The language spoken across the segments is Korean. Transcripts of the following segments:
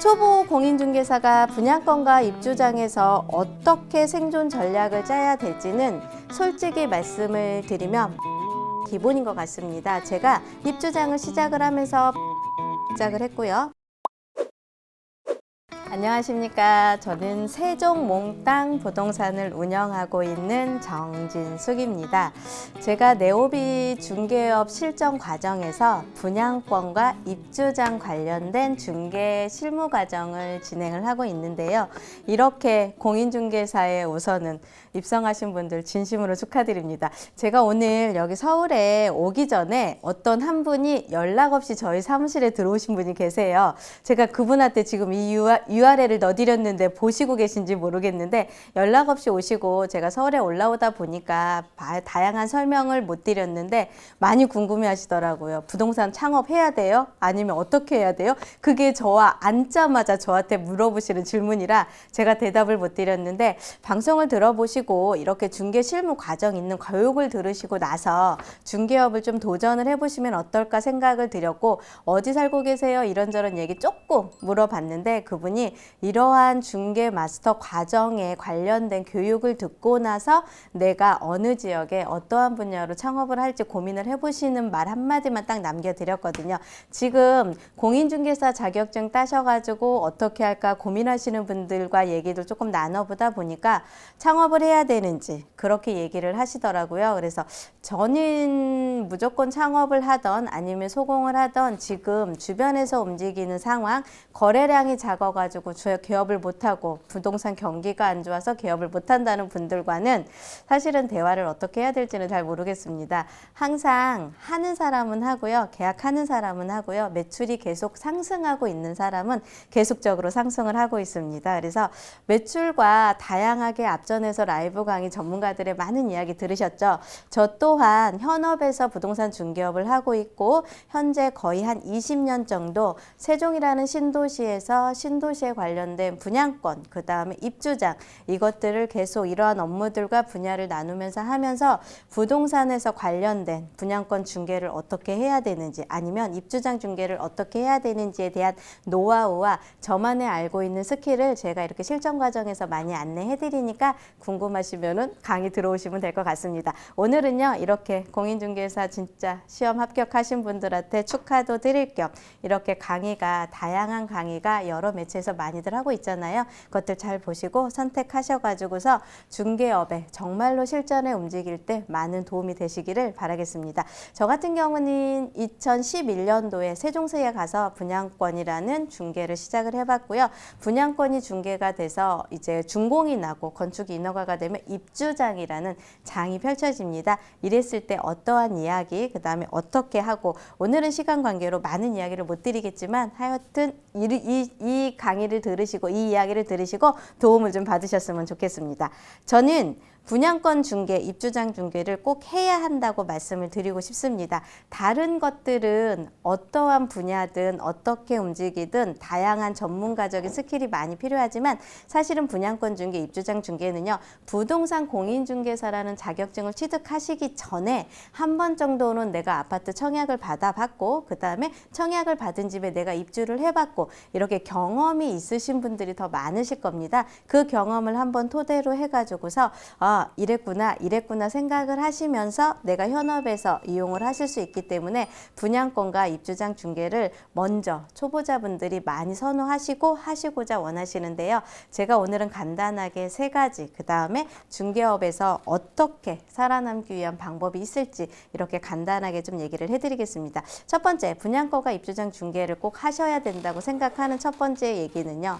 초보 공인중개사가 분양권과 입주장에서 어떻게 생존 전략을 짜야 될지는 솔직히 말씀을 드리면 기본인 것 같습니다. 제가 입주장을 시작을 하면서 시작을 했고요. 안녕하십니까. 저는 세종 몽땅 부동산을 운영하고 있는 정진숙입니다. 제가 네오비 중개업 실전 과정에서 분양권과 입주장 관련된 중개 실무 과정을 진행을 하고 있는데요. 이렇게 공인중개사에 우선은 입성하신 분들 진심으로 축하드립니다. 제가 오늘 여기 서울에 오기 전에 어떤 한 분이 연락 없이 저희 사무실에 들어오신 분이 계세요. 제가 그분한테 지금 이 URL을 넣어드렸는데 보시고 계신지 모르겠는데 연락 없이 오시고 제가 서울에 올라오다 보니까 바- 다양한 설명을 못 드렸는데 많이 궁금해 하시더라고요. 부동산 창업해야 돼요? 아니면 어떻게 해야 돼요? 그게 저와 앉자마자 저한테 물어보시는 질문이라 제가 대답을 못 드렸는데 방송을 들어보시고 이렇게 중개 실무 과정 있는 교육을 들으시고 나서 중개업을 좀 도전을 해보시면 어떨까 생각을 드렸고 어디 살고 계세요? 이런저런 얘기 조금 물어봤는데 그분이 이러한 중개 마스터 과정에 관련된 교육을 듣고 나서 내가 어느 지역에 어떠한 분야로 창업을 할지 고민을 해보시는 말 한마디만 딱 남겨드렸거든요. 지금 공인중개사 자격증 따셔가지고 어떻게 할까 고민하시는 분들과 얘기도 조금 나눠보다 보니까 창업을 해야 되는지 그렇게 얘기를 하시더라고요. 그래서 저는 무조건 창업을 하던 아니면 소공을 하던 지금 주변에서 움직이는 상황 거래량이 작아가지고 주 개업을 못하고 부동산 경기가 안 좋아서 개업을 못한다는 분들과는 사실은 대화를 어떻게 해야 될지는 잘 모르겠습니다. 항상 하는 사람은 하고요. 계약하는 사람은 하고요. 매출이 계속 상승하고 있는 사람은 계속적으로 상승을 하고 있습니다. 그래서 매출과 다양하게 앞전에서 라이브 강의 전문가들의 많은 이야기 들으셨죠? 저 또한 현업에서 부동산 중개업을 하고 있고 현재 거의 한 20년 정도 세종이라는 신도시에서 신도시 에 관련된 분양권, 그 다음에 입주장 이것들을 계속 이러한 업무들과 분야를 나누면서 하면서 부동산에서 관련된 분양권 중개를 어떻게 해야 되는지 아니면 입주장 중개를 어떻게 해야 되는지에 대한 노하우와 저만의 알고 있는 스킬을 제가 이렇게 실전 과정에서 많이 안내해 드리니까 궁금하시면은 강의 들어오시면 될 것 같습니다. 오늘은요 이렇게 공인중개사 진짜 시험 합격하신 분들한테 축하도 드릴 겸 이렇게 강의가 다양한 강의가 여러 매체에서 많이들 하고 있잖아요. 그것들 잘 보시고 선택하셔가지고서 중개업에 정말로 실전에 움직일 때 많은 도움이 되시기를 바라겠습니다. 저 같은 경우는 2011년도에 세종세에 가서 분양권이라는 중개를 시작을 해봤고요. 분양권이 중개가 돼서 이제 준공이 나고 건축 인허가가 되면 입주장이라는 장이 펼쳐집니다. 이랬을 때 어떠한 이야기, 그 다음에 어떻게 하고 오늘은 시간 관계로 많은 이야기를 못 드리겠지만 하여튼 이, 이, 이 강의 를 들으시고 이 이야기를 들으시고 도움을 좀 받으셨으면 좋겠습니다. 저는 분양권 중개, 입주장 중개를 꼭 해야 한다고 말씀을 드리고 싶습니다. 다른 것들은 어떠한 분야든 어떻게 움직이든 다양한 전문가적인 스킬이 많이 필요하지만 사실은 분양권 중개, 입주장 중개는요, 부동산 공인 중개사라는 자격증을 취득하시기 전에 한 번 정도는 내가 아파트 청약을 받아봤고, 그 다음에 청약을 받은 집에 내가 입주를 해봤고, 이렇게 경험이 있으신 분들이 더 많으실 겁니다. 그 경험을 한번 토대로 해가지고서, 아, 이랬구나, 이랬구나 생각을 하시면서 내가 현업에서 이용을 하실 수 있기 때문에 분양권과 입주장 중개를 먼저 초보자분들이 많이 선호하시고 하시고자 원하시는데요. 제가 오늘은 간단하게 세 가지, 그 다음에 중개업에서 어떻게 살아남기 위한 방법이 있을지 이렇게 간단하게 좀 얘기를 해드리겠습니다. 첫 번째, 분양권과 입주장 중개를 꼭 하셔야 된다고 생각하는 첫 번째 얘기는요.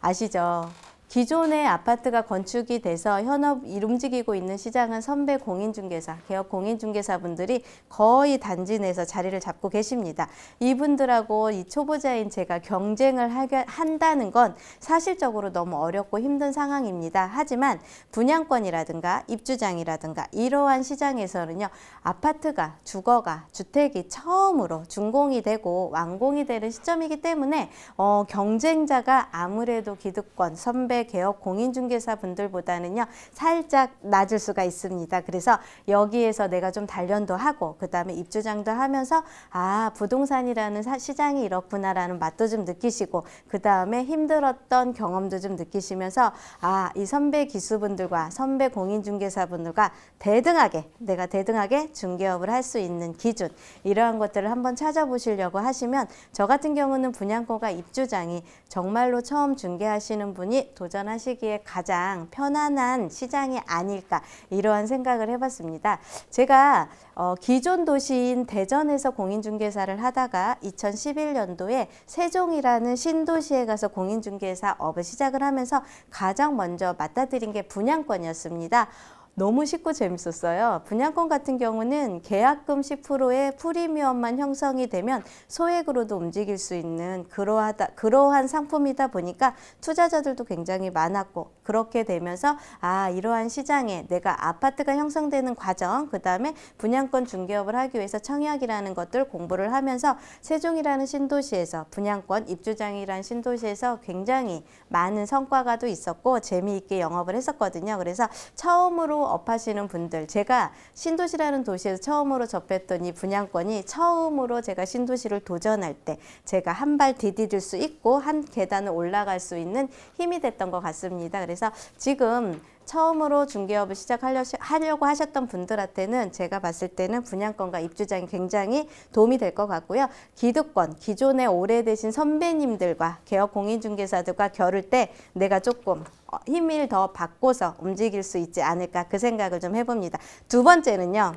아시죠? 기존의 아파트가 건축이 돼서 현업 일 움직이고 있는 시장은 선배 공인중개사, 개업 공인중개사분들이 거의 단지 내에서 자리를 잡고 계십니다. 이분들하고 이 초보자인 제가 경쟁을 하게 한다는 건 사실적으로 너무 어렵고 힘든 상황입니다. 하지만 분양권이라든가 입주장이라든가 이러한 시장에서는요, 아파트가 주거가 주택이 처음으로 준공이 되고 완공이 되는 시점이기 때문에 어, 경쟁자가 아무래도 기득권, 선배 개업 공인중개사 분들보다는요 살짝 낮을 수가 있습니다. 그래서 여기에서 내가 좀 단련도 하고 그 다음에 입주장도 하면서 아 부동산이라는 사- 시장이 이렇구나라는 맛도 좀 느끼시고 그 다음에 힘들었던 경험도 좀 느끼시면서 아 이 선배 기수분들과 선배 공인중개사분들과 대등하게 내가 대등하게 중개업을 할 수 있는 기준 이러한 것들을 한번 찾아보시려고 하시면 저 같은 경우는 분양권과 입주장이 정말로 처음 중개하시는 분이 도 전하시기에 가장 편안한 시장이 아닐까 이러한 생각을 해봤습니다. 제가 어, 기존 도시인 대전에서 공인중개사를 하다가 2011년도에 세종이라는 신도시에 가서 공인중개사 업을 시작을 하면서 가장 먼저 맡아들인 게 분양권이었습니다. 너무 쉽고 재밌었어요. 분양권 같은 경우는 계약금 10%의 프리미엄만 형성이 되면 소액으로도 움직일 수 있는 그러하다, 그러한 상품이다 보니까 투자자들도 굉장히 많았고 그렇게 되면서 아 이러한 시장에 내가 아파트가 형성되는 과정 그 다음에 분양권 중개업을 하기 위해서 청약이라는 것들 공부를 하면서 세종이라는 신도시에서 분양권 입주장이라는 신도시에서 굉장히 많은 성과가 또 있었고 재미있게 영업을 했었거든요. 그래서 처음으로 업하시는 분들 제가 신도시라는 도시에서 처음으로 접했던 이 분양권이 처음으로 제가 신도시를 도전할 때 제가 한 발 디디딜 수 있고 한 계단을 올라갈 수 있는 힘이 됐던 것 같습니다. 그래서 지금 처음으로 중개업을 시작하려고 하셨던 분들한테는 제가 봤을 때는 분양권과 입주장이 굉장히 도움이 될 것 같고요. 기득권, 기존에 오래되신 선배님들과 개업 공인중개사들과 겨룰 때 내가 조금 어, 힘을 더 받고서 움직일 수 있지 않을까 그 생각을 좀 해봅니다. 두 번째는요.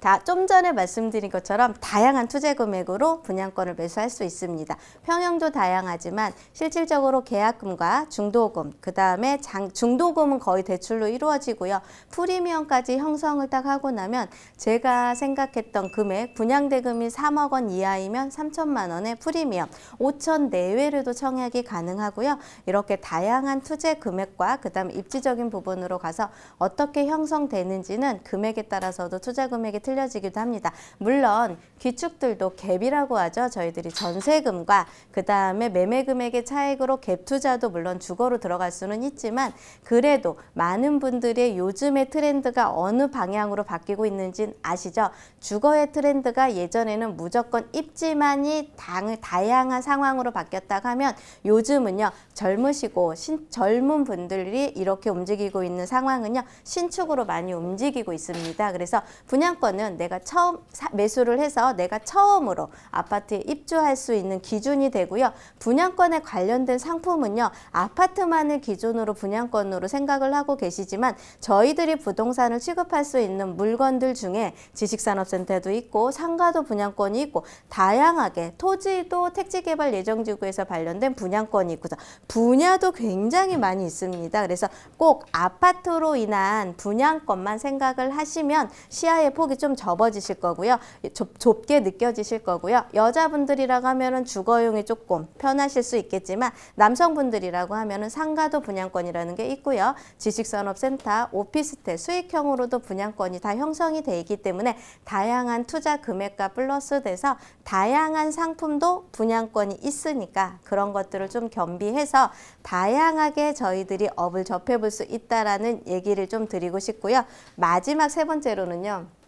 다 좀 전에 말씀드린 것처럼 다양한 투자 금액으로 분양권을 매수할 수 있습니다. 평형도 다양하지만 실질적으로 계약금과 중도금, 그 다음에 중도금은 거의 대출로 이루어지고요. 프리미엄까지 형성을 딱 하고 나면 제가 생각했던 금액, 분양대금이 3억 원 이하이면 3천만 원의 프리미엄, 5천 내외로도 청약이 가능하고요. 이렇게 다양한 투자 금액과 그 다음에 입지적인 부분으로 가서 어떻게 형성되는지는 금액에 따라서도 투자 금액이 틀려지기도 합니다. 물론 기축들도 갭이라고 하죠. 저희들이 전세금과 그 다음에 매매 금액의 차익으로 갭 투자도 물론 주거로 들어갈 수는 있지만 그래도 많은 분들의 요즘의 트렌드가 어느 방향으로 바뀌고 있는지 아시죠? 주거의 트렌드가 예전에는 무조건 입지만이 당, 다양한 상황으로 바뀌었다 하면 요즘은요 젊으시고 신, 젊은 분들이 이렇게 움직이고 있는 상황은요 신축으로 많이 움직이고 있습니다. 그래서 분양권은 내가 처음 사, 매수를 해서 내가 처음으로 아파트에 입주할 수 있는 기준이 되고요. 분양권에 관련된 상품은요. 아파트만을 기준으로 분양권으로 생각을 하고 계시지만 저희들이 부동산을 취급할 수 있는 물건들 중에 지식산업센터도 있고 상가도 분양권이 있고 다양하게 토지도 택지개발 예정지구에서 관련된 분양권이 있고 분야도 굉장히 많이 있습니다. 그래서 꼭 아파트로 인한 분양권만 생각을 하시면 시야의 폭이 좀 접어지실 거고요. 좁, 좁게 느껴지실 거고요. 여자분들이라고 하면은 주거용이 조금 편하실 수 있겠지만 남성분들이라고 하면은 상가도 분양권이라는 게 있고요. 지식산업센터, 오피스텔, 수익형으로도 분양권이 다 형성이 돼 있기 때문에 다양한 투자 금액과 플러스 돼서 다양한 상품도 분양권이 있으니까 그런 것들을 좀 겸비해서 다양하게 저희들이 업을 접해볼 수 있다라는 얘기를 좀 드리고 싶고요. 마지막 세 번째로는요.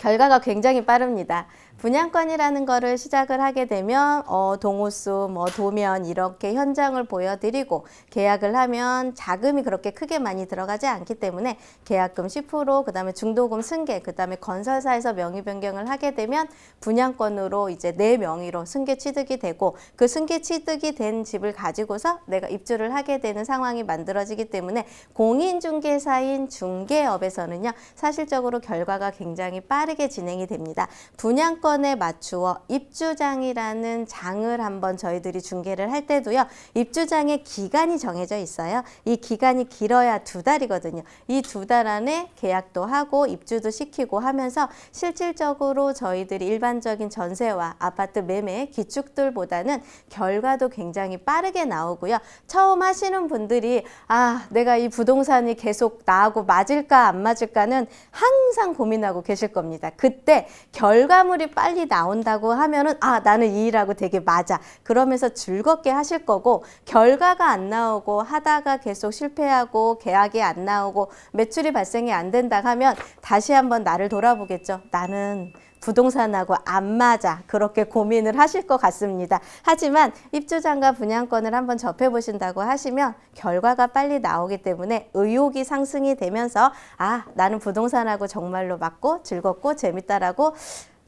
결과가 굉장히 빠릅니다. 분양권이라는 거를 시작을 하게 되면 어, 동호수, 뭐 도면 이렇게 현장을 보여드리고 계약을 하면 자금이 그렇게 크게 많이 들어가지 않기 때문에 계약금 10% 그다음에 중도금 승계 그다음에 건설사에서 명의 변경을 하게 되면 분양권으로 이제 내 명의로 승계 취득이 되고 그 승계 취득이 된 집을 가지고서 내가 입주를 하게 되는 상황이 만들어지기 때문에 공인중개사인 중개업에서는요 사실적으로 결과가 굉장히 빠르게 진행이 됩니다. 분양권 조건에 맞추어 입주장이라는 장을 한번 저희들이 중개를 할 때도요. 입주장의 기간이 정해져 있어요. 이 기간이 길어야 두 달이거든요. 이 두 달 안에 계약도 하고 입주도 시키고 하면서 실질적으로 저희들이 일반적인 전세와 아파트 매매 기축들보다는 결과도 굉장히 빠르게 나오고요. 처음 하시는 분들이 아, 내가 이 부동산이 계속 나하고 맞을까 안 맞을까는 항상 고민하고 계실 겁니다. 그때 결과물이 빨리 나온다고 하면은 아 나는 이 일하고 되게 맞아. 그러면서 즐겁게 하실 거고 결과가 안 나오고 하다가 계속 실패하고 계약이 안 나오고 매출이 발생이 안 된다 하면 다시 한번 나를 돌아보겠죠. 나는 부동산하고 안 맞아. 그렇게 고민을 하실 것 같습니다. 하지만 입주장과 분양권을 한번 접해 보신다고 하시면 결과가 빨리 나오기 때문에 의욕이 상승이 되면서 아 나는 부동산하고 정말로 맞고 즐겁고 재밌다라고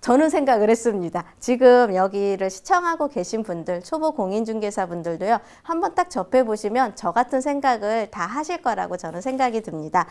저는 생각을 했습니다. 지금 여기를 시청하고 계신 분들, 초보 공인중개사 분들도요, 한번 딱 접해 보시면 저 같은 생각을 다 하실 거라고 저는 생각이 듭니다.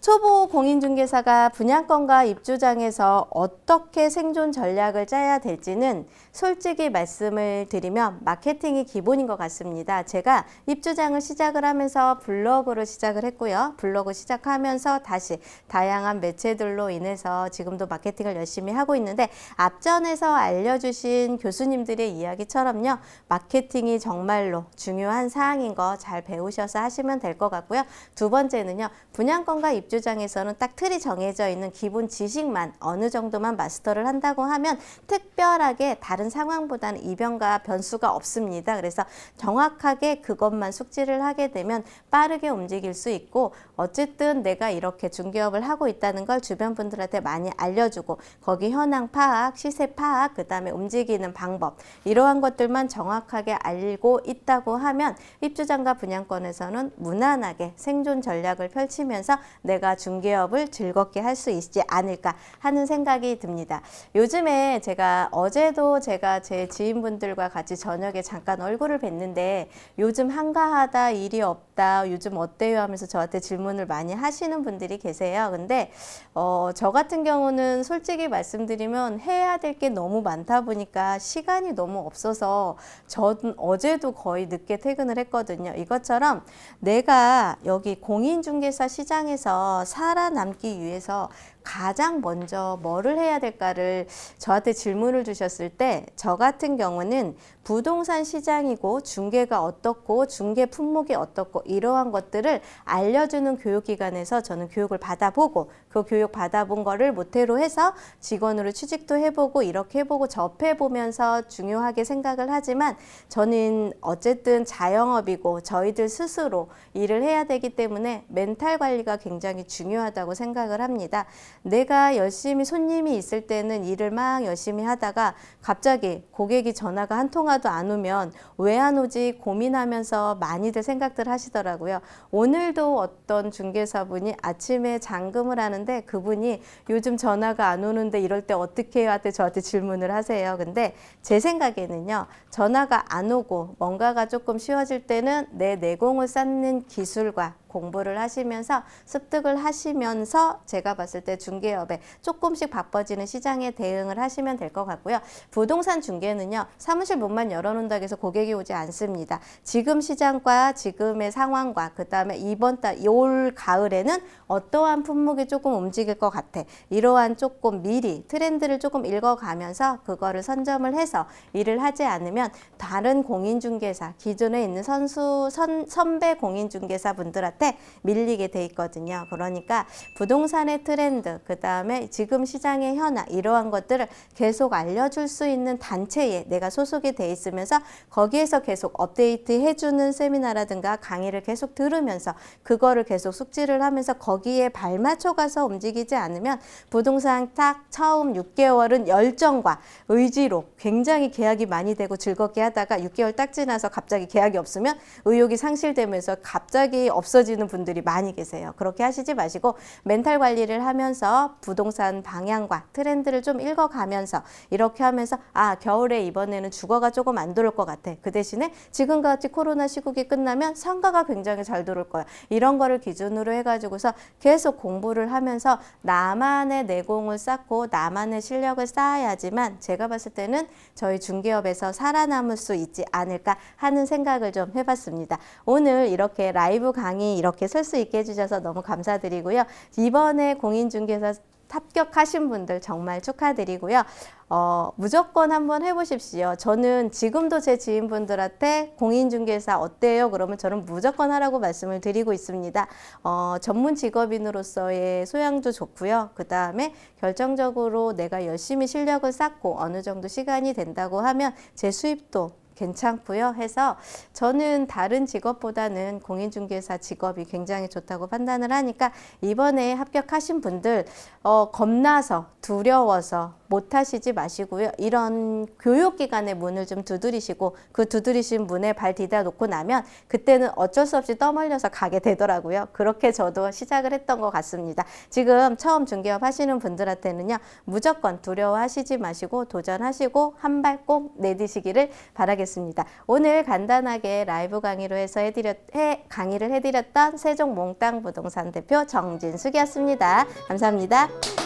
초보 공인중개사가 분양권과 입주장에서 어떻게 생존 전략을 짜야 될지는 솔직히 말씀을 드리면 마케팅이 기본인 것 같습니다. 제가 입주장을 시작을 하면서 블로그를 시작을 했고요. 블로그 시작하면서 다시 다양한 매체들로 인해서 지금도 마케팅을 열심히 하고 있는데 앞전에서 알려주신 교수님들의 이야기처럼요. 마케팅이 정말로 중요한 사항인 거 잘 배우셔서 하시면 될 것 같고요. 두 번째는요. 분양권과 입 주장에서는 딱 틀이 정해져 있는 기본 지식만 어느 정도만 마스터를 한다고 하면 특별하게 다른 상황보다는 이변과 변수가 없습니다. 그래서 정확하게 그것만 숙지를 하게 되면 빠르게 움직일 수 있고 어쨌든 내가 이렇게 중개업을 하고 있다는 걸 주변 분들한테 많이 알려주고 거기 현황 파악, 시세 파악, 그 다음에 움직이는 방법 이러한 것들만 정확하게 알고 있다고 하면 입주장과 분양권에서는 무난하게 생존 전략을 펼치면서 내가 중개업을 즐겁게 할 수 있지 않을까 하는 생각이 듭니다. 요즘에 제가 어제도 제가 제 지인분들과 같이 저녁에 잠깐 얼굴을 뵀는데 요즘 한가하다 일이 없다 요즘 어때요 하면서 저한테 질문을 많이 하시는 분들이 계세요. 근데 어, 저 같은 경우는 솔직히 말씀드리면 해야 될 게 너무 많다 보니까 시간이 너무 없어서 저는 어제도 거의 늦게 퇴근을 했거든요. 이것처럼 내가 여기 공인중개사 시장에서 살아남기 위해서 가장 먼저 뭐를 해야 될까를 저한테 질문을 주셨을 때 저 같은 경우는 부동산 시장이고 중개가 어떻고 중개 품목이 어떻고 이러한 것들을 알려주는 교육기관에서 저는 교육을 받아보고 그 교육 받아본 거를 모태로 해서 직원으로 취직도 해보고 이렇게 해보고 접해보면서 중요하게 생각을 하지만 저는 어쨌든 자영업이고 저희들 스스로 일을 해야 되기 때문에 멘탈 관리가 굉장히 중요하다고 생각을 합니다. 내가 열심히 손님이 있을 때는 일을 막 열심히 하다가 갑자기 고객이 전화가 한 통화도 안 오면 왜 안 오지 고민하면서 많이들 생각들 하시더라고요. 오늘도 어떤 중개사분이 아침에 잔금을 하는데 그분이 요즘 전화가 안 오는데 이럴 때 어떻게 해야 돼? 저한테 질문을 하세요. 근데 제 생각에는요. 전화가 안 오고 뭔가가 조금 쉬워질 때는 내 내공을 쌓는 기술과 공부를 하시면서 습득을 하시면서 제가 봤을 때 중개업에 조금씩 바빠지는 시장에 대응을 하시면 될 것 같고요. 부동산 중개는요. 사무실 문만 열어놓는다고 해서 고객이 오지 않습니다. 지금 시장과 지금의 상황과 그 다음에 이번 달, 올 가을에는 어떠한 품목이 조금 움직일 것 같아. 이러한 조금 미리 트렌드를 조금 읽어가면서 그거를 선점을 해서 일을 하지 않으면 다른 공인중개사, 기존에 있는 선수, 선, 선배 공인중개사 분들한테 밀리게 돼 있거든요. 그러니까 부동산의 트렌드, 그 다음에 지금 시장의 현황, 이러한 것들을 계속 알려줄 수 있는 단체에 내가 소속이 돼 있으면서 거기에서 계속 업데이트 해주는 세미나라든가 강의를 계속 들으면서 그거를 계속 숙지를 하면서 거기에 발맞춰 가서 움직이지 않으면 부동산 딱 처음 6개월은 열정과 의지로 굉장히 계약이 많이 되고 즐겁게 하다가 6개월 딱 지나서 갑자기 계약이 없으면 의욕이 상실되면서 갑자기 없어지 는 분들이 많이 계세요. 그렇게 하시지 마시고 멘탈 관리를 하면서 부동산 방향과 트렌드를 좀 읽어가면서 이렇게 하면서 아 겨울에 이번에는 주거가 조금 안 들어올 것 같아. 그 대신에 지금같이 코로나 시국이 끝나면 상가가 굉장히 잘 들어올 거야. 이런 거를 기준으로 해가지고서 계속 공부를 하면서 나만의 내공을 쌓고 나만의 실력을 쌓아야지만 제가 봤을 때는 저희 중개업에서 살아남을 수 있지 않을까 하는 생각을 좀 해봤습니다. 오늘 이렇게 라이브 강의 이렇게 설 수 있게 해주셔서 너무 감사드리고요. 이번에 공인중개사 합격하신 분들 정말 축하드리고요. 어, 무조건 한번 해보십시오. 저는 지금도 제 지인분들한테 공인중개사 어때요? 그러면 저는 무조건 하라고 말씀을 드리고 있습니다. 어, 전문 직업인으로서의 소양도 좋고요. 그 다음에 결정적으로 내가 열심히 실력을 쌓고 어느 정도 시간이 된다고 하면 제 수입도 괜찮고요. 해서 저는 다른 직업보다는 공인중개사 직업이 굉장히 좋다고 판단을 하니까 이번에 합격하신 분들 어, 겁나서 두려워서 못 하시지 마시고요. 이런 교육기관의 문을 좀 두드리시고 그 두드리신 문에 발 디뎌 놓고 나면 그때는 어쩔 수 없이 떠벌려서 가게 되더라고요. 그렇게 저도 시작을 했던 것 같습니다. 지금 처음 중개업 하시는 분들한테는요. 무조건 두려워하시지 마시고 도전하시고 한 발 꼭 내디시기를 바라겠습니다. 오늘 간단하게 라이브 강의로 해서 해드렸, 해, 강의를 해드렸던 세종 몽땅 부동산 대표 정진숙이었습니다. 감사합니다.